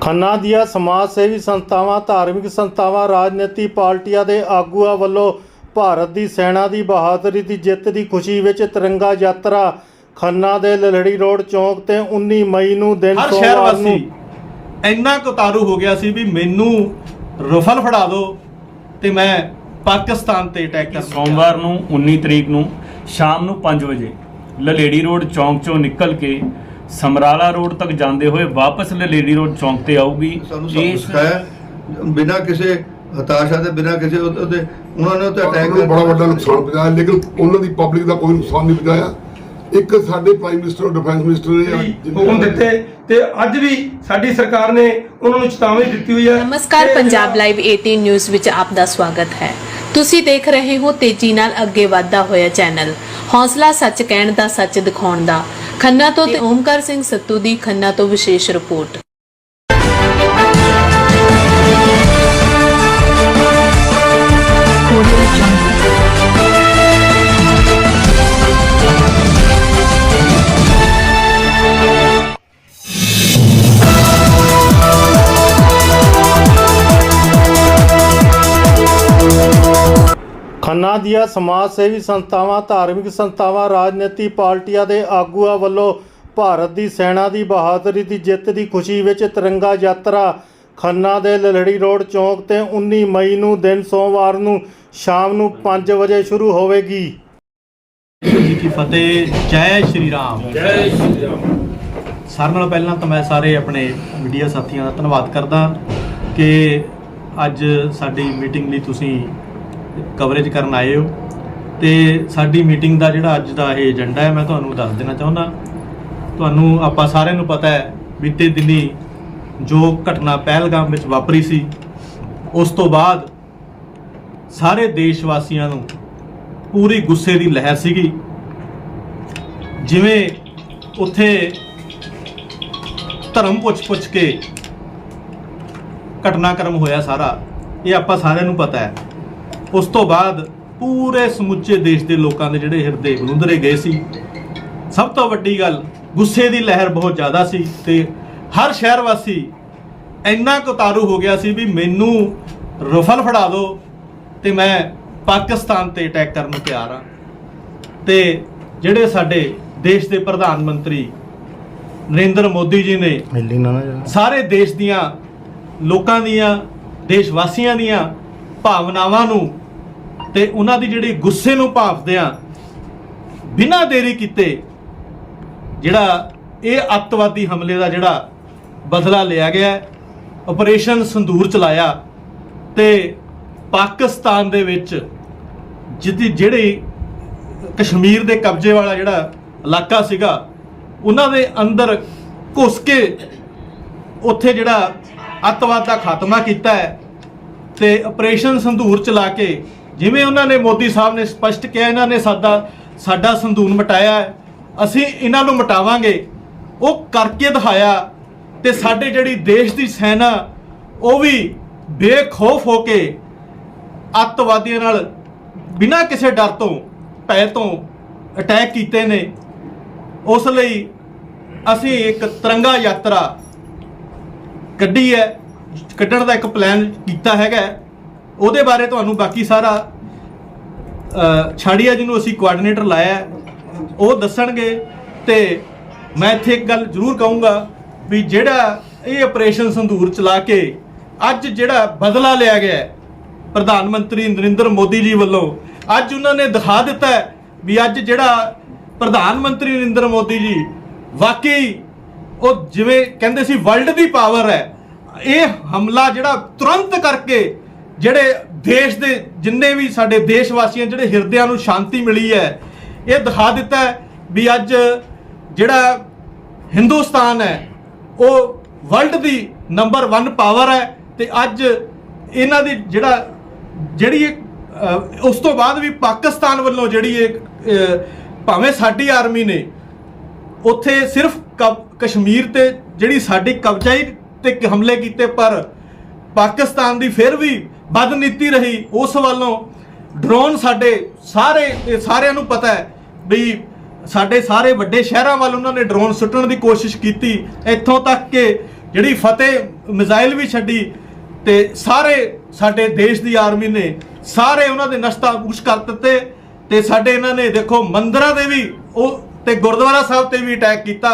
ਖੰਨਾ ਦੀਆਂ ਸਮਾਜ ਸੇਵੀ ਸੰਸਥਾਵਾਂ ਧਾਰਮਿਕ ਸੰਸਥਾਵਾਂ ਰਾਜਨੀਤੀ ਪਾਰਟੀਆਂ ਦੇ ਆਗੂਆਂ ਵੱਲੋਂ ਭਾਰਤ ਦੀ ਸੈਨਾ ਦੀ ਬਹਾਦਰੀ ਦੀ ਜਿੱਤ ਦੀ ਖੁਸ਼ੀ ਵਿੱਚ ਤਿਰੰਗਾ ਯਾਤਰਾ ਖੰਨਾ ਦੇ ਲਲੜੀ ਰੋਡ ਚੌਂਕ ਤੇ 19 ਮਈ ਨੂੰ ਦਿਨ ਹਰ ਸ਼ਹਿਰ ਸੋਮਵਾਰ ਨੂੰ ਵਾਸੀ ਇੰਨਾ ਕੁ ਉਤਾਰੂ ਹੋ ਗਿਆ ਸੀ ਵੀ ਮੈਨੂੰ ਰਫਲ ਫੜਾ ਦਿਓ ਤੇ ਮੈਂ ਪਾਕਿਸਤਾਨ ਤੇ ਅਟੈਕ ਕਰ ਸੋਮਵਾਰ ਨੂੰ 19 ਤਰੀਕ ਨੂੰ ਸ਼ਾਮ ਨੂੰ 5 ਵਜੇ ਲਲੇੜੀ ਰੋਡ ਚੌਂਕ ਚੋਂ ਨਿਕਲ ਕੇ ਸਮਰਾਲਾ ਰੋਡ ਤੱਕ ਜਾਂਦੇ ਹੋਏ ਵਾਪਸ ਲਲੇੜੀ ਰੋਡ ਚੌਂਕ ਤੇ ਆਊਗੀ। ਸਾਨੂੰ ਸਭ ਕੁਛ ਸਿਖਾਇਆ ਬਿਨਾਂ ਕਿਸੇ ਹਤਾਸ਼ਾ ਦੇ ਬਿਨਾਂ ਕਿਸੇ ਉਹਦੇ ਉਹਦੇ- ਉਹਨਾਂ ਨੇ ਉੱਤੇ ਅਟੈਕ ਨੂੰ ਬੜਾ ਵੱਡਾ ਨੁਕਸਾਨ ਪਹੁੰਚਾਇਆ ਲੇਕਿਨ ਉਹਨਾਂ ਦੀ ਪਬਲਿਕ ਦਾ ਕੋਈ ਨੁਕਸਾਨ ਨਹੀਂ ਪਹੁੰਚਾਇਆ। ਇੱਕ ਸਾਡੇ ਪ੍ਰਾਈਮ ਮਿਨਿਸਟਰ ਡਿਫੈਂਸ ਮਿਨਿਸਟਰ ਨੇ ਹੁਕਮ ਦਿੱਤੇ ਤੇ ਅੱਜ ਵੀ ਸਾਡੀ ਸਰਕਾਰ ਨੇ ਉਹਨਾਂ ਨੂੰ ਚੇਤਾਵਨੀ ਦਿੱਤੀ ਹੋਈ ਹੈ। ਨਮਸਕਾਰ ਕਿ ਪੰਜਾਬ ਲਾਈਵ 18 ਨਿਊਜ਼ ਵਿੱਚ ਆਪ ਦਾ ਸਵਾਗਤ ਹੈ। ਤੁਸੀਂ ਦੇਖ ਰਹੇ ਹੋ ਤੇਜ਼ੀ ਨਾਲ ਅੱਗੇ ਵਧਦਾ ਹੋਇਆ ਚੈਨਲ ਹੌਸਲਾ ਸੱਚ ਕਹਿਣ ਦਾ ਸੱਚ ਦਿਖਾਉਣ ਦਾ। ਖੰਨਾ ਤੋਂ ਤੇ ਓਮਕਾਰ ਸਿੰਘ ਸੱਤੂ ਦੀ ਖੰਨਾ ਤੋਂ ਵਿਸ਼ੇਸ਼ ਰਿਪੋਰਟ। ਖੰਨਾ ਦੀਆਂ ਸਮਾਜ ਸੇਵੀ ਸੰਸਥਾਵਾਂ ਧਾਰਮਿਕ ਸੰਸਥਾਵਾਂ ਰਾਜਨੀਤੀ ਪਾਰਟੀਆਂ ਦੇ ਆਗੂਆਂ ਵੱਲੋਂ ਭਾਰਤ ਦੀ ਸੈਨਾ ਦੀ ਬਹਾਦਰੀ ਦੀ ਜਿੱਤ ਦੀ ਖੁਸ਼ੀ ਵਿੱਚ ਤਿਰੰਗਾ ਯਾਤਰਾ ਖੰਨਾ ਦੇ ਲਲੜੀ ਰੋਡ ਚੌਂਕ ਤੇ 19 ਮਈ ਨੂੰ ਦਿਨ ਸੋਮਵਾਰ ਨੂੰ ਸ਼ਾਮ ਨੂੰ 5 ਵਜੇ ਸ਼ੁਰੂ ਹੋਵੇਗੀ। ਜੀ ਕੀ ਫਤਿਹ ਜੈ ਸ਼੍ਰੀ ਰਾਮ। ਜੈ ਸ਼੍ਰੀ ਰਾਮ। ਸਾਰਿਆਂ ਨਾਲੋਂ ਪਹਿਲਾਂ ਤਾਂ ਮੈਂ ਸਾਰੇ ਆਪਣੇ ਮੀਡੀਆ ਸਾਥੀਆਂ ਦਾ ਧੰਨਵਾਦ ਕਰਦਾ ਕਿ ਅੱਜ ਸਾਡੀ ਮੀਟਿੰਗ ਲਈ ਤੁਸੀਂ ਕਵਰੇਜ ਕਰਨ ਆਏ ਹੋ। ਤੇ ਸਾਡੀ ਮੀਟਿੰਗ ਦਾ ਜਿਹੜਾ ਅੱਜ ਦਾ ਇਹ ਏਜੰਡਾ ਹੈ, ਮੈਂ ਤੁਹਾਨੂੰ ਦੱਸ ਦੇਣਾ ਚਾਹੁੰਦਾ। ਤੁਹਾਨੂੰ ਆਪਾਂ ਸਾਰਿਆਂ ਨੂੰ ਪਤਾ ਹੈ, ਬੀਤੇ ਦਿਨੀ ਜੋ ਘਟਨਾ ਪਹਿਲਗਾਮ ਵਿੱਚ ਵਾਪਰੀ ਸੀ, ਉਸ ਤੋਂ ਬਾਅਦ ਸਾਰੇ ਦੇਸ਼ ਵਾਸੀਆਂ ਨੂੰ ਪੂਰੀ ਗੁੱਸੇ ਦੀ ਲਹਿਰ ਸੀਗੀ। ਜਿਵੇਂ ਉੱਥੇ ਧਰਮ ਪੁੱਛ-ਪੁੱਛ ਕੇ ਘਟਨਾਕ੍ਰਮ ਹੋਇਆ ਸਾਰਾ, ਇਹ ਆਪਾਂ ਸਾਰਿਆਂ ਨੂੰ ਪਤਾ ਹੈ। ਉਸ ਤੋਂ ਬਾਅਦ ਪੂਰੇ ਸਮੁੱਚੇ ਦੇਸ਼ ਦੇ ਲੋਕਾਂ ਦੇ ਜਿਹੜੇ ਹਿਰਦੇ ਬਲੁੰਦਰੇ ਗਏ ਸੀ। ਸਭ ਤੋਂ ਵੱਡੀ ਗੱਲ ਗੁੱਸੇ ਦੀ ਲਹਿਰ ਬਹੁਤ ਜ਼ਿਆਦਾ ਸੀ ਤੇ ਹਰ ਸ਼ਹਿਰ ਵਾਸੀ ਇੰਨਾ ਕੁ ਉਤਾਰੂ ਹੋ ਗਿਆ ਸੀ ਵੀ ਮੈਨੂੰ ਰਫਲ ਫੜਾ ਦਿਓ ਤੇ ਮੈਂ ਪਾਕਿਸਤਾਨ ਤੇ ਅਟੈਕ ਕਰਨ ਨੂੰ ਤਿਆਰ ਹਾਂ। ਤੇ ਜਿਹੜੇ ਸਾਡੇ ਦੇਸ਼ ਦੇ ਪ੍ਰਧਾਨ ਮੰਤਰੀ ਨਰਿੰਦਰ ਮੋਦੀ ਜੀ ਨਾ ਸਾਰੇ ਦੇਸ਼ ਦੀਆਂ ਲੋਕਾਂ ਦੀਆਂ ਦੇਸ਼ ਵਾਸੀਆਂ ਦੀਆਂ ਭਾਵਨਾਵਾਂ ਨੂੰ ਤੇ ਉਹਨਾਂ ਦੀ ਜਿਹੜੀ ਗੁੱਸੇ ਨੂੰ ਭਾਫਦਿਆਂ ਬਿਨਾਂ ਦੇਰੀ ਕੀਤੇ ਜਿਹੜਾ ਇਹ ਅੱਤਵਾਦੀ ਹਮਲੇ ਦਾ ਜਿਹੜਾ ਬਦਲਾ ਲਿਆ ਗਿਆ ਹੈ, ਆਪਰੇਸ਼ਨ ਸੰਦੂਰ ਚਲਾਇਆ ਤੇ ਪਾਕਿਸਤਾਨ ਦੇ ਵਿੱਚ ਜਿਹਦੀ ਜਿਹੜੀ ਕਸ਼ਮੀਰ ਦੇ ਕਬਜ਼ੇ ਵਾਲਾ ਜਿਹੜਾ ਇਲਾਕਾ ਸੀਗਾ ਉਹਨਾਂ ਦੇ ਅੰਦਰ ਘੁਸ ਕੇ ਉੱਥੇ ਜਿਹੜਾ ਅੱਤਵਾਦ ਦਾ ਖਾਤਮਾ ਕੀਤਾ ਹੈ। ਤੇ ਆਪਰੇਸ਼ਨ ਸੰਧੂਰ ਚਲਾ ਕੇ ਜਿਵੇਂ ਉਹਨਾਂ ਨੇ ਮੋਦੀ ਸਾਹਿਬ ਨੇ ਸਪਸ਼ਟ ਕਿਹਾ, ਇਹਨਾਂ ਨੇ ਸਾਡਾ ਸਾਡਾ ਸੰਧੂਰ ਮਟਾਇਆ ਅਸੀਂ ਇਹਨਾਂ ਨੂੰ ਮਟਾਵਾਂਗੇ। ਉਹ ਕਰਕੇ ਦਿਖਾਇਆ ਤੇ ਸਾਡੇ ਜਿਹੜੀ ਦੇਸ਼ ਦੀ ਸੈਨਾ, ਉਹ ਵੀ ਬੇਖੌਫ ਹੋ ਕੇ ਅੱਤਵਾਦੀਆਂ ਨਾਲ ਬਿਨਾਂ ਕਿਸੇ ਡਰ ਤੋਂ, ਭੈ ਤੋਂ ਅਟੈਕ ਕੀਤੇ ਨੇ। ਉਸ ਲਈ ਅਸੀਂ ਇੱਕ ਤਿਰੰਗਾ ਯਾਤਰਾ ਕੱਢੀ ਹੈ। ਕੱਢਣ ਦਾ ਇੱਕ ਪਲਾਨ ਕੀਤਾ ਹੈਗਾ ਉਹਦੇ ਬਾਰੇ ਤੁਹਾਨੂੰ ਬਾਕੀ ਸਾਰਾ ਛਾੜੀਆ ਜਿਹਨੂੰ ਅਸੀਂ ਕੋਆਰਡੀਨੇਟਰ ਲਾਇਆ ਉਹ ਦੱਸਣਗੇ ਤੇ ਮੈਂ ਇੱਥੇ ਇੱਕ ਗੱਲ ਜ਼ਰੂਰ ਕਹੂੰਗਾ ਵੀ ਜਿਹੜਾ ਇਹ ਆਪਰੇਸ਼ਨ ਸੰਧੂਰ ਚਲਾ ਕੇ ਅੱਜ ਜਿਹੜਾ ਬਦਲਾ ਲਿਆ ਗਿਆ ਪ੍ਰਧਾਨ ਮੰਤਰੀ ਨਰਿੰਦਰ ਮੋਦੀ ਜੀ ਵੱਲੋਂ, ਅੱਜ ਉਹਨਾਂ ਨੇ ਦਿਖਾ ਦਿੱਤਾ ਵੀ ਅੱਜ ਜਿਹੜਾ ਪ੍ਰਧਾਨ ਮੰਤਰੀ ਨਰਿੰਦਰ ਮੋਦੀ ਜੀ ਵਾਕਈ ਉਹ ਜਿਵੇਂ ਕਹਿੰਦੇ ਸੀ ਵਰਲਡ ਦੀ ਪਾਵਰ ਹੈ ਇਹ ਹਮਲਾ ਜਿਹੜਾ ਤੁਰੰਤ ਕਰਕੇ ਜਿਹੜੇ ਦੇਸ਼ ਦੇ ਜਿੰਨੇ ਵੀ ਸਾਡੇ ਦੇਸ਼ ਵਾਸੀਆਂ ਜਿਹੜੇ ਹਿਰਦਿਆਂ ਨੂੰ ਸ਼ਾਂਤੀ ਮਿਲੀ ਹੈ, ਇਹ ਦਿਖਾ ਦਿੱਤਾ ਵੀ ਅੱਜ ਜਿਹੜਾ ਹਿੰਦੁਸਤਾਨ ਹੈ, ਉਹ ਵਰਲਡ ਦੀ ਨੰਬਰ 1 ਪਾਵਰ ਹੈ ਤੇ ਅੱਜ ਇਹਨਾਂ ਦੀ ਜਿਹੜਾ, ਜਿਹੜੀ ਉਸ ਤੋਂ ਬਾਅਦ ਵੀ ਪਾਕਿਸਤਾਨ ਵੱਲੋਂ ਜਿਹੜੀ ਇਹ ਭਾਵੇਂ ਸਾਡੀ ਆਰਮੀ ਨੇ, ਉੱਥੇ ਸਿਰਫ ਕਬ- ਕਸ਼ਮੀਰ ਤੇ ਜਿਹੜੀ ਸਾਡੀ ਕਬਜ਼ਾਈ ਤੇ ਹਮਲੇ ਕੀਤੇ, ਪਰ ਪਾਕਿਸਤਾਨ ਦੀ ਫਿਰ ਵੀ ਬਦਨੀਤੀ ਰਹੀ। ਉਸ ਵੱਲੋਂ ਡਰੋਨ ਸਾਡੇ ਸਾਰੇ ਸਾਰਿਆਂ ਨੂੰ ਪਤਾ ਹੈ ਵੀ ਸਾਡੇ ਸਾਰੇ ਵੱਡੇ ਸ਼ਹਿਰਾਂ ਵੱਲ ਉਹਨਾਂ ਨੇ ਡਰੋਨ ਸੁੱਟਣ ਦੀ ਕੋਸ਼ਿਸ਼ ਕੀਤੀ। ਇੱਥੋਂ ਤੱਕ ਕਿ ਜਿਹੜੀ ਫਤਿਹ ਮਿਜ਼ਾਈਲ ਵੀ ਛੱਡੀ ਤੇ ਸਾਰੇ ਸਾਡੇ ਦੇਸ਼ ਦੀ ਆਰਮੀ ਨੇ ਸਾਰੇ ਉਹਨਾਂ ਦੇ ਨਸ਼ਤਾ ਪੁਸ਼ ਕਰ ਦਿੱਤੇ ਤੇ ਸਾਡੇ ਇਹਨਾਂ ਨੇ ਦੇਖੋ ਮੰਦਰਾਂ ਦੇ ਵੀ ਉਹ ਤੇ ਗੁਰਦੁਆਰਾ ਸਾਹਿਬ ਤੇ ਵੀ ਅਟੈਕ ਕੀਤਾ।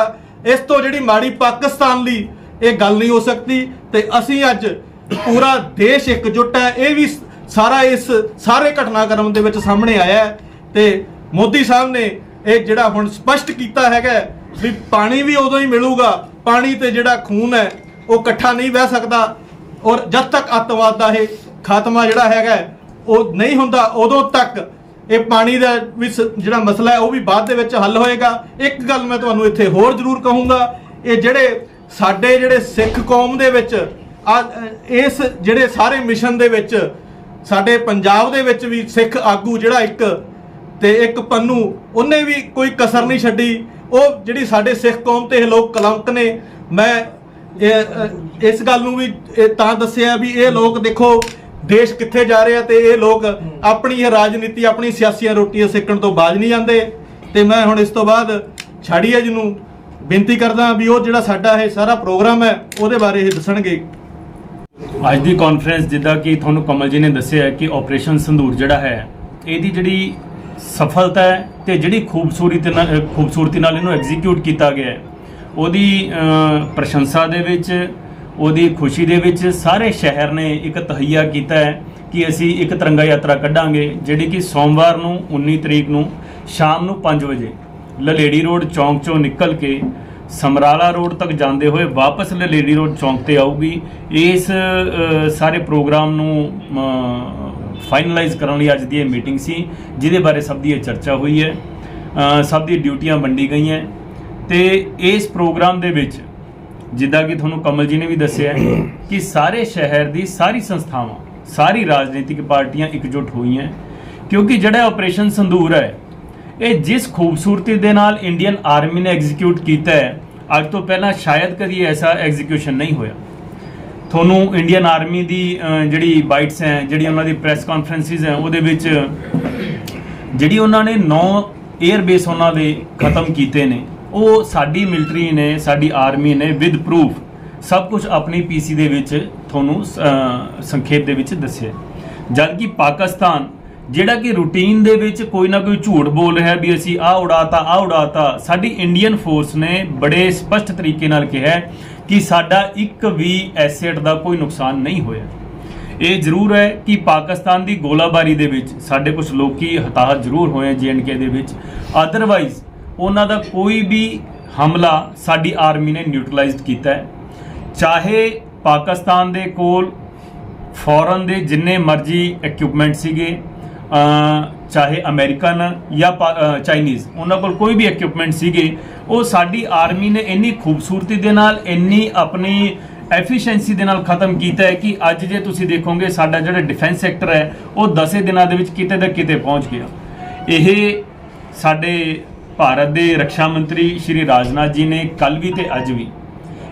ਇਸ ਤੋਂ ਜਿਹੜੀ ਮਾੜੀ ਪਾਕਿਸਤਾਨ ਲਈ ਇਹ ਗੱਲ ਨਹੀਂ ਹੋ ਸਕਦੀ ਤੇ ਅਸੀਂ ਅੱਜ ਪੂਰਾ ਦੇਸ਼ ਇਕਜੁੱਟ ਹੈ। ਇਹ ਵੀ ਸਾਰਾ ਇਸ ਸਾਰੇ ਘਟਨਾਕ੍ਰਮ ਦੇ ਵਿੱਚ ਸਾਹਮਣੇ ਆਇਆ ਹੈ ਤੇ ਮੋਦੀ ਸਾਹਿਬ ਨੇ ਇਹ ਜਿਹੜਾ ਹੁਣ ਸਪਸ਼ਟ ਕੀਤਾ ਹੈਗਾ ਵੀ ਪਾਣੀ ਵੀ ਉਦੋਂ ਹੀ ਮਿਲੂਗਾ। ਪਾਣੀ ਤੇ ਜਿਹੜਾ ਖੂਨ ਹੈ, ਉਹ ਇਕੱਠਾ ਨਹੀਂ ਵਹਿ ਸਕਦਾ ਔਰ ਜਦ ਤੱਕ ਅੱਤਵਾਦ ਦਾ ਇਹ ਖਾਤਮਾ ਜਿਹੜਾ ਹੈਗਾ ਉਹ ਨਹੀਂ ਹੁੰਦਾ, ਉਦੋਂ ਤੱਕ ਇਹ ਪਾਣੀ ਦਾ ਵੀ ਸ- ਜਿਹੜਾ ਮਸਲਾ ਹੈ, ਉਹ ਵੀ ਬਾਅਦ ਦੇ ਵਿੱਚ ਹੱਲ ਹੋਏਗਾ। ਇੱਕ ਗੱਲ ਮੈਂ ਤੁਹਾਨੂੰ ਇੱਥੇ ਹੋਰ ਜ਼ਰੂਰ ਕਹੂੰਗਾ, ਇਹ ਜਿਹੜੇ ਸਾਡੇ ਜਿਹੜੇ ਸਿੱਖ ਕੌਮ ਦੇ ਵਿੱਚ ਆ ਇਸ ਜਿਹੜੇ ਸਾਰੇ ਮਿਸ਼ਨ ਦੇ ਵਿੱਚ ਸਾਡੇ ਪੰਜਾਬ ਦੇ ਵਿੱਚ ਵੀ ਸਿੱਖ ਆਗੂ ਜਿਹੜਾ ਇੱਕ ਤੇ ਇੱਕ ਪੰਨੂ ਉਹਨੇ ਵੀ ਕੋਈ ਕਸਰ ਨਹੀਂ ਛੱਡੀ। ਉਹ ਜਿਹੜੀ ਸਾਡੇ ਸਿੱਖ ਕੌਮ ਤੇ ਇਹ ਲੋਕ ਕਲੰਕ ਨੇ ਮੈਂ ਇਹ, ਇਸ ਗੱਲ ਨੂੰ ਵੀ ਇਹ ਤਾਂ ਦੱਸਿਆ ਵੀ ਇਹ ਲੋਕ ਦੇਖੋ ਦੇਸ਼ ਕਿੱਥੇ ਜਾ ਰਿਹਾ ਤੇ ਇਹ ਲੋਕ ਆਪਣੀ ਇਹ ਰਾਜਨੀਤੀ ਆਪਣੀ ਸਿਆਸੀਆਂ ਰੋਟੀਆਂ ਸੇਕਣ ਤੋਂ ਬਾਜ ਨਹੀਂ ਜਾਂਦੇ। ਤੇ ਮੈਂ ਹੁਣ ਇਸ ਤੋਂ ਬਾਅਦ ਛਾੜੀਆ ਜੀ ਨੂੰ ਬੇਨਤੀ ਕਰਦਾ ਵੀ ਉਹ ਜਿਹੜਾ ਸਾਡਾ ਇਹ ਸਾਰਾ ਪ੍ਰੋਗਰਾਮ ਹੈ, ਉਹਦੇ ਬਾਰੇ ਇਹ ਦੱਸਣਗੇ। ਅੱਜ ਦੀ ਕਾਨਫਰੰਸ ਜਿੱਦਾਂ ਕਿ ਤੁਹਾਨੂੰ ਕਮਲ ਜੀ ਨੇ ਦੱਸਿਆ ਕਿ ਆਪਰੇਸ਼ਨ ਸੰਧੂਰ ਜਿਹੜਾ ਹੈ, ਇਹਦੀ ਜਿਹੜੀ ਸਫਲਤਾ ਹੈ ਤੇ ਜਿਹੜੀ ਖੂਬਸੂਰਤੀ ਨਾਲ ਖੂਬਸੂਰਤੀ ਨਾਲ ਇਹਨੂੰ ਐਗਜ਼ੀਕਿਊਟ ਕੀਤਾ ਗਿਆ ਹੈ। ਉਹਦੀ ਪ੍ਰਸ਼ੰਸਾ ਦੇ ਵਿੱਚ, ਉਹਦੀ ਖੁਸ਼ੀ ਦੇ ਵਿੱਚ ਸਾਰੇ ਸ਼ਹਿਰ ਨੇ ਇੱਕ ਤਹਈਆ ਕੀਤਾ ਹੈ ਕਿ ਅਸੀਂ ਇੱਕ ਤਿਰੰਗਾ ਯਾਤਰਾ ਕੱਢਾਂਗੇ, ਜਿਹੜੀ ਕਿ ਸੋਮਵਾਰ ਨੂੰ 19 ਤਰੀਕ ਨੂੰ ਸ਼ਾਮ ਨੂੰ 5 ਵਜੇ ਲਲੇੜੀ ਰੋਡ ਚੌਂਕ ਚੋਂ ਨਿਕਲ ਕੇ ਸਮਰਾਲਾ ਰੋਡ ਤੱਕ ਜਾਂਦੇ ਹੋਏ ਵਾਪਸ ਲਲੇੜੀ ਰੋਡ ਚੌਂਕ ਤੇ ਆਊਗੀ। ਇਸ ਸਾਰੇ ਪ੍ਰੋਗਰਾਮ ਨੂੰ ਫਾਈਨਲਾਈਜ਼ ਕਰਨ ਲਈ ਅੱਜ ਦੀ ਇਹ ਮੀਟਿੰਗ ਸੀ, ਜਿਹਦੇ ਬਾਰੇ ਸਭ ਦੀ ਇਹ ਚਰਚਾ ਹੋਈ ਹੈ। ਸਭ ਦੀ ਡਿਊਟੀਆਂ ਵੰਡੀ ਗਈਆਂ। ਤੇ ਇਸ ਪ੍ਰੋਗਰਾਮ ਦੇ ਵਿੱਚ, ਜਿੱਦਾਂ ਕਿ ਤੁਹਾਨੂੰ ਕਮਲ ਜੀ ਨੇ ਵੀ ਦੱਸਿਆ ਕਿ ਸਾਰੇ ਸ਼ਹਿਰ ਦੀ ਸਾਰੀ ਸੰਸਥਾਵਾਂ, ਸਾਰੀ ਰਾਜਨੀਤਿਕ ਪਾਰਟੀਆਂ ਇਕਜੁੱਟ ਹੋਈਆਂ। ਕਿਉਂਕਿ ਜਿਹੜਾ ਆਪਰੇਸ਼ਨ ਸੰਧੂਰ ਹੈ ਇਹ ਜਿਸ ਖੂਬਸੂਰਤੀ ਦੇ ਨਾਲ ਇੰਡੀਅਨ ਆਰਮੀ ਨੇ ਐਗਜ਼ੀਕਿਊਟ ਕੀਤਾ ਹੈ, ਅੱਜ ਤੋਂ ਪਹਿਲਾਂ ਸ਼ਾਇਦ ਕਦੀ ਐਸਾ ਐਗਜ਼ੀਕਿਊਸ਼ਨ ਨਹੀਂ ਹੋਇਆ। ਤੁਹਾਨੂੰ ਇੰਡੀਅਨ ਆਰਮੀ ਦੀ ਜਿਹੜੀ ਬਾਈਟਸ ਹੈ, ਜਿਹੜੀ ਉਹਨਾਂ ਦੀ ਪ੍ਰੈਸ ਕਾਨਫਰੰਸਿਸ ਹੈ, ਉਹਦੇ ਵਿੱਚ, ਜਿਹੜੀ ਉਹਨਾਂ ਨੇ 9 에ਅਰ ਬੇਸ ਉਹਨਾਂ ਦੇ ਖਤਮ ਕੀਤੇ ਨੇ, ਉਹ ਸਾਡੀ ਮਿਲਟਰੀ ਨੇ, ਸਾਡੀ ਆਰਮੀ ਨੇ ਵਿਦ ਪ੍ਰੂਫ ਸਭ ਕੁਝ ਆਪਣੀ ਪੀਸੀ ਦੇ ਵਿੱਚ ਤੁਹਾਨੂੰ ਸੰਖੇਪ ਦੇ ਵਿੱਚ ਦੱਸਿਆ। ਜਦਕਿ ਪਾਕਿਸਤਾਨ ਜਿਹੜਾ ਕਿ ਰੂਟੀਨ ਦੇ ਵਿੱਚ ਕੋਈ ਨਾ ਕੋਈ ਝੂਠ ਬੋਲ ਰਿਹਾ ਵੀ ਅਸੀਂ ਆਹ ਉਡਾਤਾ ਆਹ ਉਡਾਤਾ। ਸਾਡੀ ਇੰਡੀਅਨ ਫੋਰਸ ਨੇ ਬੜੇ ਸਪਸ਼ਟ ਤਰੀਕੇ ਨਾਲ ਕਿਹਾ ਕਿ ਸਾਡਾ ਇੱਕ ਵੀ ਐਸੈਟ ਦਾ ਕੋਈ ਨੁਕਸਾਨ ਨਹੀਂ ਹੋਇਆ। ਇਹ ਜ਼ਰੂਰ ਹੈ ਕਿ ਪਾਕਿਸਤਾਨ ਦੀ ਗੋਲਾਬਾਰੀ ਦੇ ਵਿੱਚ ਸਾਡੇ ਕੁਝ ਲੋਕੀ ਹਤਾਹਤ ਜ਼ਰੂਰ ਹੋਏ ਜੀਐਨਕੇ ਦੇ ਵਿੱਚ। ਅਦਰਵਾਈਜ਼ ਉਹਨਾਂ ਦਾ ਕੋਈ ਵੀ ਹਮਲਾ ਸਾਡੀ ਆਰਮੀ ਨੇ ਨਿਊਟਰਲਾਈਜ਼ਡ ਕੀਤਾ ਹੈ। ਚਾਹੇ ਪਾਕਿਸਤਾਨ ਦੇ ਕੋਲ ਫੋਰਨ ਦੇ ਜਿੰਨੇ ਮਰਜ਼ੀ ਇਕਵਿਪਮੈਂਟ ਸੀਗੇ ਚਾਹੇ ਅਮਰੀਕਨ ਜਾਂ ਚਾਈਨੀਜ਼, ਉਹਨਾਂ ਕੋਲ ਕੋਈ ਵੀ ਇਕਵਿਪਮੈਂਟ ਸੀਗੇ, ਉਹ ਸਾਡੀ ਆਰਮੀ ਨੇ ਇੰਨੀ ਖੂਬਸੂਰਤੀ ਦੇ ਨਾਲ, ਇੰਨੀ ਆਪਣੀ ਐਫੀਸ਼ੀਐਂਸੀ ਦੇ ਨਾਲ ਖਤਮ ਕੀਤਾ ਹੈ ਕਿ ਅੱਜ ਜੇ ਤੁਸੀਂ ਦੇਖੋਗੇ, ਸਾਡਾ ਜਿਹੜਾ ਡਿਫੈਂਸ ਸੈਕਟਰ ਹੈ, ਉਹ 10 ਦਿਨਾਂ ਦੇ ਵਿੱਚ ਕਿਤੇ ਦਾ ਕਿਤੇ ਪਹੁੰਚ ਗਿਆ। ਇਹ ਸਾਡੇ ਭਾਰਤ ਦੇ ਰੱਖਿਆ ਮੰਤਰੀ ਸ਼੍ਰੀ ਰਾਜਨਾਥ ਜੀ ਨੇ ਕੱਲ ਵੀ ਤੇ ਅੱਜ ਵੀ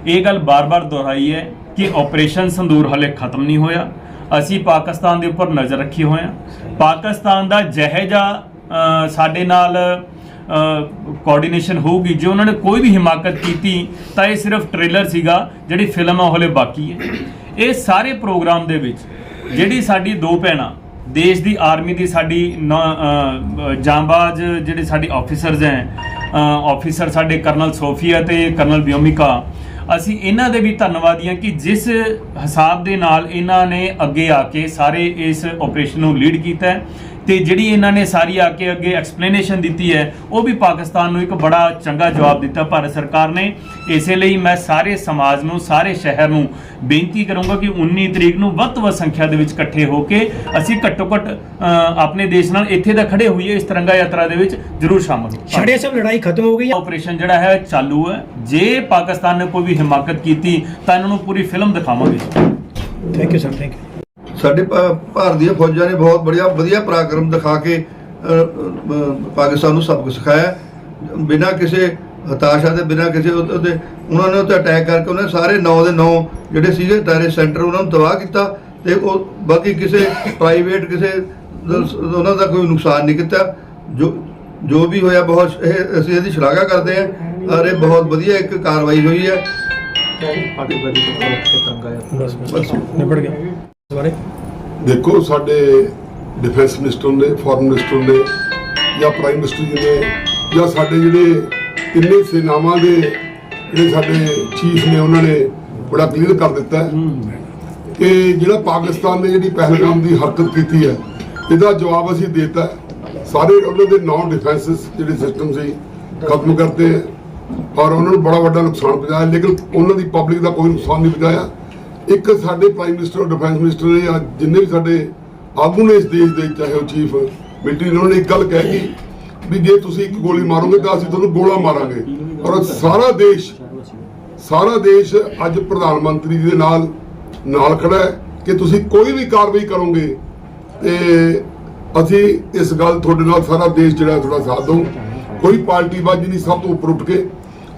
ਇਹ ਗੱਲ ਬਾਰ-ਬਾਰ ਦੁਹਰਾਈ ਹੈ ਕਿ ਆਪਰੇਸ਼ਨ ਸੰਦੂਰ ਹਲੇ ਖਤਮ ਨਹੀਂ ਹੋਇਆ। ਅਸੀਂ ਪਾਕਿਸਤਾਨ ਦੇ ਉੱਪਰ ਨਜ਼ਰ ਰੱਖੀ ਹੋਏ ਹਾਂ। ਪਾਕਿਸਤਾਨ ਦਾ ਜਿਹੇਜਾ ਅ, ਸਾਡੇ ਨਾਲ ਕੋਆਰਡੀਨੇਸ਼ਨ ਹੋਊਗੀ। ਜੇ ਉਹਨਾਂ ਨੇ ਕੋਈ ਵੀ ਹਿਮਾਕਤ ਕੀਤੀ ਤਾਂ ਇਹ ਸਿਰਫ ਟ੍ਰੇਲਰ ਸੀਗਾ ਜਿਹੜੀ ਫਿਲਮ ਆ ਹਲੇ ਬਾਕੀ ਹੈ। ਇਹ ਸਾਰੇ ਪ੍ਰੋਗਰਾਮ ਦੇ ਵਿੱਚ ਜਿਹੜੀ ਸਾਡੀ ਦੋ ਭੈਣਾਂ ਦੇਸ਼ ਦੀ ਆਰਮੀ ਦੀ ਸਾਡੀ ਨ- ਜਾਂਬਾਜ਼ ਜਿਹੜੇ ਸਾਡੇ ਆਫੀਸਰਸ ਹੈ ਆਫੀਸਰ ਸਾਡੇ ਕਰਨਲ ਸੋਫੀਆ ਤੇ ਕਰਨਲ ਬਿਓਮਿਕਾ ਅਸੀਂ ਇਹਨਾਂ ਦੇ ਵੀ ਧੰਨਵਾਦੀ ਹਾਂ ਕਿ ਜਿਸ ਹਿਸਾਬ ਦੇ ਨਾਲ ਇਹਨਾਂ ਨੇ ਅੱਗੇ ਆ ਕੇ ਸਾਰੇ ਇਸ ਆਪਰੇਸ਼ਨ ਨੂੰ ਲੀਡ ਕੀਤਾ ਹੈ। ਤੇ ਜਿਹੜੀ ਇਹਨਾਂ ਨੇ ਸਾਰੀ ਆ ਕੇ ਅੱਗੇ ਐਕਸਪਲੇਨੇਸ਼ਨ ਦਿੱਤੀ ਹੈ ਉਹ ਵੀ ਪਾਕਿਸਤਾਨ ਨੂੰ ਇੱਕ ਬੜਾ ਚੰਗਾ ਜਵਾਬ ਦਿੱਤਾ ਭਾਰਤ ਸਰਕਾਰ ਨੇ। ਇਸੇ ਲਈ ਮੈਂ ਸਾਰੇ ਸਮਾਜ ਨੂੰ ਸਾਰੇ ਸ਼ਹਿਰ ਨੂੰ ਬੇਨਤੀ ਕਰੂੰਗਾ ਕਿ 19 ਤਰੀਕ ਨੂੰ ਵੱਧ ਤੋਂ ਵੱਧ ਸੰਖਿਆ ਦੇ ਵਿੱਚ ਇਕੱਠੇ ਹੋ ਕੇ ਅਸੀਂ ਘੱਟੋ ਘੱਟ ਆਪਣੇ ਦੇਸ਼ ਨਾਲ ਇੱਥੇ ਦਾ ਖੜੇ ਹੋਈਏ ਇਸ ਤਿਰੰਗਾ ਯਾਤਰਾ ਦੇ ਵਿੱਚ ਜ਼ਰੂਰ ਸ਼ਾਮਲ ਹੋ ਛੜੇ ਸਭ ਲੜਾਈ ਖਤਮ ਹੋ ਗਈ। ਹੈ ਆਪਰੇਸ਼ਨ ਜਿਹੜਾ ਹੈ ਚਾਲੂ ਹੈ। ਜੇ ਪਾਕਿਸਤਾਨ ਨੇ ਕੋਈ ਵੀ ਹਿਮਾਕਤ ਕੀਤੀ ਤਾਂ ਇਹਨਾਂ ਨੂੰ ਪੂਰੀ ਫਿਲਮ ਦਿਖਾਵਾਂਗੇ। Thank you sir thank you ਸਾਡੇ ਭਾਰਤ ਦੀਆਂ ਫੌਜਾਂ ਨੇ ਬਹੁਤ ਵਧੀਆ ਵਧੀਆ ਪਰਾਕਰਮ ਦਿਖਾ ਕੇ ਪਾਕਿਸਤਾਨ ਨੂੰ ਸਬਕ ਸਿਖਾਇਆ। ਬਿਨਾਂ ਕਿਸੇ ਹਤਾਸ਼ਾ ਦੇ ਬਿਨਾਂ ਕਿਸੇ ਉਹਦੇ ਉਹਨਾਂ ਨੇ ਉੱਤੇ ਅਟੈਕ ਕਰਕੇ ਉਹਨਾਂ ਸਾਰੇ 9 ਦੇ 9 ਜਿਹੜੇ ਸੀਗੇ ਟੈਰੇ ਸੈਂਟਰ ਉਹਨਾਂ ਨੂੰ ਤਬਾਹ ਕੀਤਾ ਤੇ ਉਹ ਬਾਕੀ ਕਿਸੇ ਪ੍ਰਾਈਵੇਟ ਕਿਸੇ ਉਹਨਾਂ ਦਾ ਕੋਈ ਨੁਕਸਾਨ ਨਹੀਂ ਕੀਤਾ। ਜੋ ਜੋ ਵੀ ਹੋਇਆ ਬਹੁਤ ਇਹ ਅਸੀਂ ਇਹਦੀ ਸ਼ਲਾਘਾ ਕਰਦੇ ਹਾਂ। ਔਰ ਇਹ ਬਹੁਤ ਵਧੀਆ ਇੱਕ ਕਾਰਵਾਈ ਹੋਈ ਹੈ। ਬਸ ਨਿਬੜ ਗਿਆ। ਦੇਖੋ ਸਾਡੇ ਡਿਫੈਂਸ ਮਿਨਿਸਟਰ ਨੇ ਫੋਰਨ ਮਿਨਿਸਟਰ ਨੇ ਜਾਂ ਪ੍ਰਾਈਮ ਮਿਨਿਸਟਰ ਜੀ ਨੇ ਜਾਂ ਸਾਡੇ ਜਿਹੜੇ ਤਿੰਨੇ ਸੇਨਾਵਾਂ ਦੇ ਜਿਹੜੇ ਸਾਡੇ ਚੀਫ ਨੇ ਉਹਨਾਂ ਨੇ ਬੜਾ ਕਲੀਅਰ ਕਰ ਦਿੱਤਾ ਕਿ ਜਿਹੜਾ ਪਾਕਿਸਤਾਨ ਨੇ ਜਿਹੜੀ ਪਹਿਲਗਾਮ ਦੀ ਹਰਕਤ ਕੀਤੀ ਹੈ ਇਹਦਾ ਜਵਾਬ ਅਸੀਂ ਦਿੱਤਾ ਸਾਰੇ ਉਹਨਾਂ ਦੇ ਨੌਨ ਡਿਫੈਂਸਸ ਜਿਹੜੇ ਸਿਸਟਮ ਸੀ ਖਤਮ ਕਰਤੇ ਔਰ ਉਹਨਾਂ ਨੂੰ ਬੜਾ ਵੱਡਾ ਨੁਕਸਾਨ ਪਹੁੰਚਾਇਆ ਲੇਕਿਨ ਉਹਨਾਂ ਦੀ ਪਬਲਿਕ ਦਾ ਕੋਈ ਨੁਕਸਾਨ ਨਹੀਂ ਪਹੁੰਚਾਇਆ। ਇੱਕ ਸਾਡੇ ਪ੍ਰਾਈਮ ਮਿਨਿਸਟਰ ਡਿਫੈਂਸ ਮਿਨਿਸਟਰ ਨੇ ਜਾਂ ਜਿੰਨੇ ਵੀ ਸਾਡੇ ਆਗੂ ਨੇ ਇਸ ਦੇਸ਼ ਦੇ, ਚਾਹੇ ਉਹ ਚੀਫ ਮਿਲਟਰੀ ਨੇ, ਉਹਨਾਂ ਨੇ ਇੱਕ ਗੱਲ ਕਹਿ ਗਈ ਵੀ ਜੇ ਤੁਸੀਂ ਇੱਕ ਗੋਲੀ ਮਾਰੋਗੇ ਤਾਂ ਅਸੀਂ ਤੁਹਾਨੂੰ ਗੋਲਾ ਮਾਰਾਂਗੇ। ਔਰ ਸਾਰਾ ਦੇਸ਼ ਸਾਰਾ ਦੇਸ਼ ਅੱਜ ਪ੍ਰਧਾਨ ਮੰਤਰੀ ਜੀ ਦੇ ਨਾਲ ਨਾਲ ਖੜਾ ਹੈ ਕਿ ਤੁਸੀਂ ਕੋਈ ਵੀ ਕਾਰਵਾਈ ਕਰੋਗੇ ਤੇ ਅਸੀਂ ਇਸ ਗੱਲ ਤੁਹਾਡੇ ਨਾਲ ਸਾਰਾ ਦੇਸ਼ ਜਿਹੜਾ ਤੁਹਾਡਾ ਸਾਥ ਦਊ। ਕੋਈ ਪਾਰਟੀ ਬਾਜੀ ਨਹੀਂ, ਸਭ ਤੋਂ ਉੱਪਰ ਉੱਠ ਕੇ।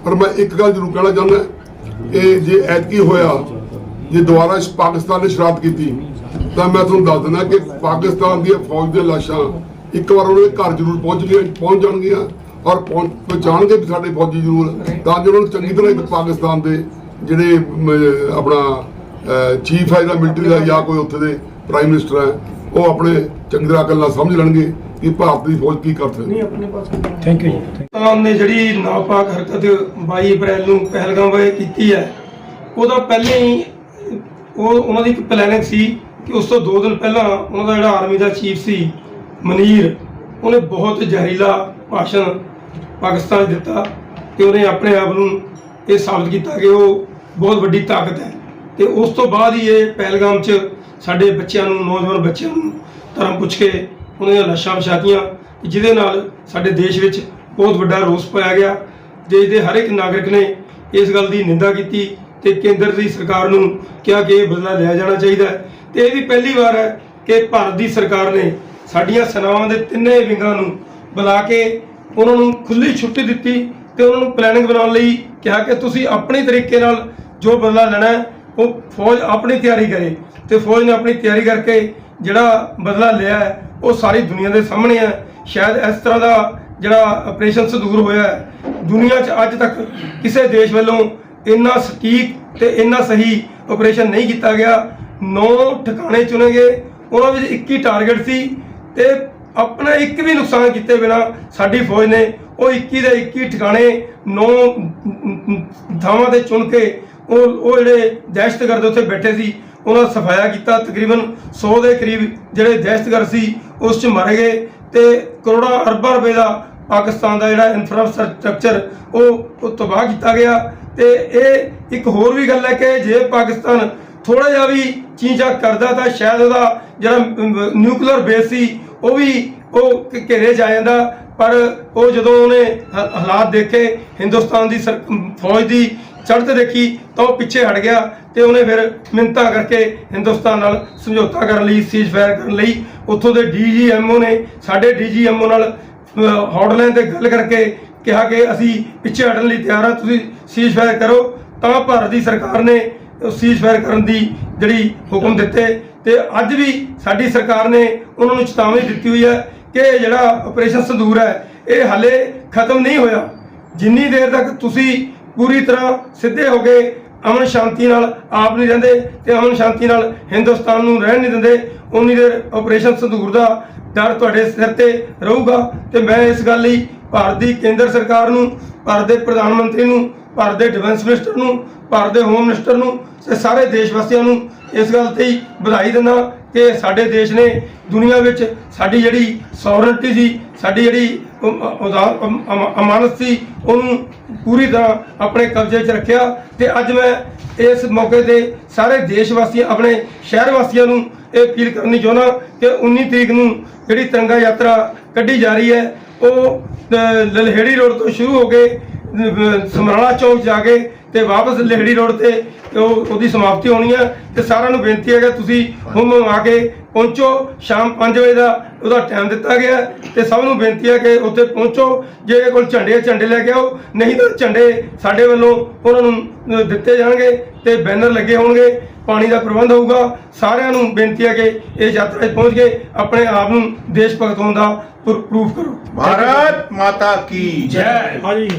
ਪਰ ਮੈਂ ਇੱਕ ਗੱਲ ਜ਼ਰੂਰ ਕਹਿਣਾ ਚਾਹੁੰਦਾ ਕਿ ਜੇ ਐਤਕੀ ਹੋਇਆ ਜੇ ਦੁਬਾਰਾ ਇਸ ਪਾਕਿਸਤਾਨ ਨੇ ਸ਼ਰਾਰਤ ਕੀਤੀ ਤਾਂ ਮੈਂ ਤੁਹਾਨੂੰ ਦੱਸ ਦਿੰਦਾ ਕਿ ਪਾਕਿਸਤਾਨ ਦੀ ਫੌਜ ਦੇ ਲਾਸ਼ਾਂ ਇੱਕ ਵਾਰ ਉਹਨਾਂ ਦੇ ਘਰ ਜ਼ਰੂਰ ਪਹੁੰਚ ਗਈਆਂ ਪਹੁੰਚ ਜਾਣਗੀਆਂ ਔਰ ਪਹੁੰਚਾਣਗੇ ਵੀ ਸਾਡੇ ਫੌਜੀ ਜ਼ਰੂਰ ਤਾਂ ਜੋ ਉਹਨਾਂ ਚੰਗੀ ਤਰ੍ਹਾਂ ਪਾਕਿਸਤਾਨ ਦੇ ਜਿਹੜੇ ਆਪਣਾ ਚੀਫ ਹੈ ਜਿਹੜਾ ਮਿਲਟਰੀ ਦਾ ਜਾਂ ਕੋਈ ਉੱਥੇ ਦੇ ਪ੍ਰਾਈਮ ਮਿਨਿਸਟਰ ਹੈ ਉਹ ਆਪਣੇ ਚੰਗੀ ਤਰ੍ਹਾਂ ਗੱਲਾਂ ਸਮਝ ਲੈਣਗੇ ਕਿ ਭਾਰਤ ਦੀ ਫੌਜ ਕੀ ਕਰ ਸਕਦੀ ਹੈ। ਥੈਂਕ ਨੇ ਜਿਹੜੀ ਨਾਪਾਕ ਹਰਕਤ 22 ਅਪ੍ਰੈਲ ਨੂੰ ਪਹਿਲਗਾਮ ਵਿੱਚ ਕੀਤੀ ਹੈ ਉਹਦਾ ਪਹਿਲੇ ਹੀ ਉਹ ਉਹਨਾਂ ਦੀ ਇੱਕ ਪਲੈਨਿੰਗ ਸੀ ਕਿ ਉਸ ਤੋਂ 2 ਦਿਨ ਪਹਿਲਾਂ ਉਹਨਾਂ ਦਾ ਜਿਹੜਾ ਆਰਮੀ ਦਾ ਚੀਫ ਸੀ, ਮਨੀਰ, ਉਹਨੇ ਬਹੁਤ ਜ਼ਹਿਰੀਲਾ ਭਾਸ਼ਣ ਪਾਕਿਸਤਾਨ 'ਚ ਦਿੱਤਾ ਤੇ ਉਹਨੇ ਆਪਣੇ ਆਪ ਨੂੰ ਇਹ ਸਾਬਤ ਕੀਤਾ ਕਿ ਉਹ ਬਹੁਤ ਵੱਡੀ ਤਾਕਤ ਹੈ। ਤੇ ਉਸ ਤੋਂ ਬਾਅਦ ਹੀ ਇਹ ਪਹਿਲਗਾਮ 'ਚ ਸਾਡੇ ਬੱਚਿਆਂ ਨੂੰ, ਨੌਜਵਾਨ ਬੱਚਿਆਂ ਨੂੰ ਧਰਮ ਪੁੱਛ ਕੇ ਉਹਨਾਂ ਦੀਆਂ ਲਾਸ਼ਾਂ ਵਿਛਾਤੀਆਂ ਜਿਹਦੇ ਨਾਲ ਸਾਡੇ ਦੇਸ਼ ਵਿੱਚ ਬਹੁਤ ਵੱਡਾ ਰੋਸ ਪਾਇਆ ਗਿਆ ਦੇਸ਼ ਦੇ ਹਰ ਇੱਕ ਨਾਗਰਿਕ ਨੇ ਇਸ ਗੱਲ ਦੀ ਨਿੰਦਾ ਕੀਤੀ ਤੇ ਕੇਂਦਰ ਦੀ ਸਰਕਾਰ ਨੂੰ ਕਿਹਾ ਕਿ ਇਹ ਬਦਲਾ ਲਿਆ ਜਾਣਾ ਚਾਹੀਦਾ ਹੈ। ਤੇ ਇਹ ਵੀ ਪਹਿਲੀ ਵਾਰ ਹੈ ਕਿ ਭਾਰਤ ਦੀ ਸਰਕਾਰ ਨੇ ਸਾਡੀਆਂ ਸੈਨਾਵਾਂ ਦੇ ਤਿੰਨੇ ਵਿੰਗਾਂ ਨੂੰ ਬੁਲਾ ਕੇ ਉਹਨਾਂ ਨੂੰ ਖੁੱਲੀ ਛੁੱਟੀ ਦਿੱਤੀ ਤੇ ਉਹਨਾਂ ਨੂੰ ਪਲੈਨਿੰਗ ਬਣਾਉਣ ਲਈ ਕਿਹਾ ਕਿ ਤੁਸੀਂ ਆਪਣੇ ਤਰੀਕੇ ਨਾਲ ਜੋ ਬਦਲਾ ਲੈਣਾ ਉਹ ਫੌਜ ਆਪਣੀ ਤਿਆਰੀ ਕਰੇ ਤੇ ਫੌਜ ਨੇ ਆਪਣੀ ਤਿਆਰੀ ਕਰਕੇ ਜਿਹੜਾ ਬਦਲਾ ਲਿਆ ਹੈ, ਉਹ ਸਾਰੀ ਦੁਨੀਆ ਦੇ ਸਾਹਮਣੇ ਹੈ। ਸ਼ਾਇਦ ਇਸ ਤਰ੍ਹਾਂ ਦਾ ਜਿਹੜਾ ਆਪਰੇਸ਼ਨ ਸੰਦੂਰ ਹੋਇਆ ਹੈ, ਦੁਨੀਆ 'ਚ ਅੱਜ ਤੱਕ ਕਿਸੇ ਦੇਸ਼ ਵੱਲੋਂ ਇੰਨਾ ਸਟੀਕ ਤੇ ਇੰਨਾ ਸਹੀ ਆਪਰੇਸ਼ਨ ਨਹੀਂ ਕੀਤਾ ਗਿਆ। 9 ਠਿਕਾਣੇ ਚੁਣੇ ਗਏ। ਉਹਨਾਂ ਵਿੱਚ 21 ਟਾਰਗੇਟ ਸੀ ਤੇ ਆਪਣਾ ਇੱਕ ਵੀ ਨੁਕਸਾਨ ਕੀਤੇ ਬਿਨਾ ਸਾਡੀ ਫੌਜ ਨੇ ਉਹ 21 ਦੇ 21 ਠਿਕਾਣੇ 9 ਥਾਵਾਂ ਤੇ ਚੁਣ ਕੇ ਉਹ ਉਹ ਜਿਹੜੇ ਦਹਿਸ਼ਤਗਰਦ ਉੱਥੇ ਬੈਠੇ ਸੀ, ਉਹਨਾਂ ਦਾ ਸਫਾਇਆ ਕੀਤਾ। ਤਕਰੀਬਨ 100 ਦੇ ਕਰੀਬ ਜਿਹੜੇ ਦਹਿਸ਼ਤਗਰਦ ਸੀ, ਉਸ 'ਚ ਮਾਰੇ ਗਏ ਤੇ ਕਰੋੜਾਂ ਅਰਬਾਂ ਰੁਪਏ ਦਾ ਪਾਕਿਸਤਾਨ ਦਾ ਜਿਹੜਾ ਇਨਫਰਾਸਟ੍ਰਕਚਰ ਉਹ ਉਹ ਤਬਾਹ ਕੀਤਾ ਗਿਆ। ਤੇ ਇਹ ਇੱਕ ਹੋਰ ਵੀ ਗੱਲ ਹੈ ਕਿ ਜੇ ਪਾਕਿਸਤਾਨ ਥੋੜਾ ਜਿਹਾ ਵੀ ਚੀਜ਼ਾਂ ਕਰਦਾ ਤਾਂ ਸ਼ਾਇਦ ਉਹਦਾ ਜਿਹੜਾ ਨਿਊਕਲੀਅਰ ਬੇਸ ਸੀ, ਉਹ ਵੀ ਉਹ ਘੇਰੇ ਜਾ ਜਾਂਦਾ। ਪਰ ਉਹ ਜਦੋਂ ਉਹਨੇ ਹਾਲਾਤ ਦੇਖੇ, ਹਿੰਦੁਸਤਾਨ ਦੀ ਸਰ- ਫੌਜ ਦੀ ਚੜ੍ਹਤ ਦੇਖੀ, ਤਾਂ ਉਹ ਪਿੱਛੇ ਹਟ ਗਿਆ ਤੇ ਉਹਨੇ ਫਿਰ ਮਿੰਤਾ ਕਰਕੇ ਹਿੰਦੁਸਤਾਨ ਨਾਲ ਸਮਝੌਤਾ ਕਰਨ ਲਈ ਸੀਜ਼ ਫਾਇਰ ਕਰਨ ਲਈ, ਉੱਥੋਂ ਦੇ ਡੀਜੀਐਮਓ ਨੇ, ਸਾਡੇ ਡੀਜੀਐਮਓ ਨਾਲ ਹੌਟਲਾਈਨ ਤੇ ਗੱਲ ਕਰਕੇ ਕਿਹਾ ਕਿ ਅਸੀਂ ਪਿੱਛੇ ਹਟਣ ਲਈ ਤਿਆਰ ਹਾਂ, ਤੁਸੀਂ ਸੀਜ਼ ਫਾਇਰ ਕਰੋ। ਤਾਂ ਭਾਰਤ ਦੀ ਸਰਕਾਰ ਨੇ ਸੀਜ਼ ਫਾਇਰ ਕਰਨ ਦੀ ਜਿਹੜੀ ਹੁਕਮ ਦਿੱਤੇ ਤੇ ਅੱਜ ਵੀ ਸਾਡੀ ਸਰਕਾਰ ਨੇ ਉਹਨਾਂ ਨੂੰ ਚੇਤਾਵਨੀ ਦਿੱਤੀ ਹੋਈ ਹੈ ਕਿ ਜਿਹੜਾ ਆਪਰੇਸ਼ਨ ਸੰਦੂਰ ਹੈ, ਇਹ ਹਲੇ ਖਤਮ ਨਹੀਂ ਹੋਇਆ। ਜਿੰਨੀ ਦੇਰ ਤੱਕ ਤੁਸੀਂ ਪੂਰੀ ਤਰ੍ਹਾਂ ਸਿੱਧੇ ਹੋ ਕੇ ਅਮਨ ਸ਼ਾਂਤੀ ਨਾਲ ਆਪ ਨਹੀਂ ਰਹਿੰਦੇ ਤੇ ਅਮਨ ਸ਼ਾਂਤੀ ਨਾਲ ਹਿੰਦੁਸਤਾਨ ਨੂੰ ਰਹਿਣ ਨਹੀਂ ਦਿੰਦੇ, ਉਨੀ ਦੇਰ ਆਪਰੇਸ਼ਨ ਸੰਧੂਰ ਦਾ ਡਰ ਤੁਹਾਡੇ ਸਿਰ ਤੇ ਰਹੂਗਾ ਤੇ ਮੈਂ ਇਸ ਗੱਲ ਲਈ ਭਾਰਤ ਦੀ ਕੇਂਦਰ ਸਰਕਾਰ ਨੂੰ, ਭਾਰਤ ਦੇ ਪ੍ਰਧਾਨ ਮੰਤਰੀ ਨੂੰ, ਭਾਰਤ ਦੇ ਡਿਫੈਂਸ ਮਿਨਿਸਟਰ ਨੂੰ, ਭਾਰਤ ਦੇ ਹੋਮ ਮਿਨਿਸਟਰ ਨੂੰ ਤੇ ਸਾਰੇ ਦੇਸ਼ ਵਾਸੀਆਂ ਨੂੰ ਇਸ ਗੱਲ ਤੇ ਹੀ ਵਧਾਈ ਦਿੰਦਾ ਕਿ ਸਾਡੇ ਦੇਸ਼ ਨੇ ਦੁਨੀਆ ਵਿੱਚ ਸਾਡੀ ਜਿਹੜੀ ਸੌਵਰਨਟੀ ਸੀ, ਸਾਡੀ ਜਿਹੜੀ ਉਦਾ- ਅਮ- ਅਮਾਨਤ ਸੀ, ਉਹਨੂੰ ਪੂਰੀ ਤਰ੍ਹਾਂ ਆਪਣੇ ਕਬਜ਼ੇ 'ਚ ਰੱਖਿਆ ਤੇ ਅੱਜ ਮੈਂ ਇਸ ਮੌਕੇ ਤੇ ਸਾਰੇ ਦੇਸ਼ ਵਾਸੀਆਂ ਆਪਣੇ ਸ਼ਹਿਰ ਵਾਸੀਆਂ ਨੂੰ ਇਹ ਅਪੀਲ ਕਰਨੀ ਚਾਹੁੰਦਾ ਕਿ 19 ਤਰੀਕ ਨੂੰ ਜਿਹੜੀ ਤਿਰੰਗਾ ਯਾਤਰਾ ਕੱਢੀ ਜਾ ਰਹੀ ਹੈ ਉਹ ਅ, ਲਲਹੇੜੀ ਰੋਡ ਤੋਂ ਸ਼ੁਰੂ ਹੋ ਕੇ ਅ, ਸਮਰਾਲਾ ਚੌਕ ਜਾ ਕੇ ਤੇ ਵਾਪਸ ਲਹਿੜੀ ਰੋਡ ਤੇ ਉਹ ਉਹਦੀ ਸਮਾਪਤੀ ਹੋਣੀ ਹੈ ਤੇ ਸਾਰਿਆਂ ਨੂੰ ਬੇਨਤੀ ਹੈ ਕਿ ਤੁਸੀਂ ਹੁਮ ਆ ਕੇ ਪਹੁੰਚੋ। ਸ਼ਾਮ 5 ਵਜੇ ਦਾ ਉਹਦਾ ਟਾਈਮ ਦਿੱਤਾ ਗਿਆ। ਹੈ ਤੇ ਸਭ ਨੂੰ ਬੇਨਤੀ ਹੈ ਕਿ ਉੱਥੇ ਪਹੁੰਚੋ। ਜੇ ਕੋਲ ਝੰਡੇ ਝੰਡੇ ਲੈ ਕੇ ਆਓ। ਨਹੀਂ ਤਾਂ ਝੰਡੇ ਸਾਡੇ ਵੱਲੋਂ ਉਹਨਾਂ ਨੂੰ ਦਿੱਤੇ ਜਾਣਗੇ ਤੇ ਬੈਨਰ ਲੱਗੇ ਹੋਣਗੇ। ਪਾਣੀ ਦਾ ਪ੍ਰਬੰਧ ਹੋਊਗਾ। ਸਾਰਿਆਂ ਨੂੰ ਬੇਨਤੀ ਹੈ ਕਿ ਇਹ ਯਾਤਰਾ ਪਹੁੰਚ ਕੇ ਆਪਣੇ ਆਪ ਨੂੰ ਦੇਸ਼ ਭਗਤ ਦਾ ਪ੍ਰੂਫ ਕਰੋ। ਭਾਰਤ ਮਾਤਾ ਕੀ ਜੈ। ਹਾਂਜੀ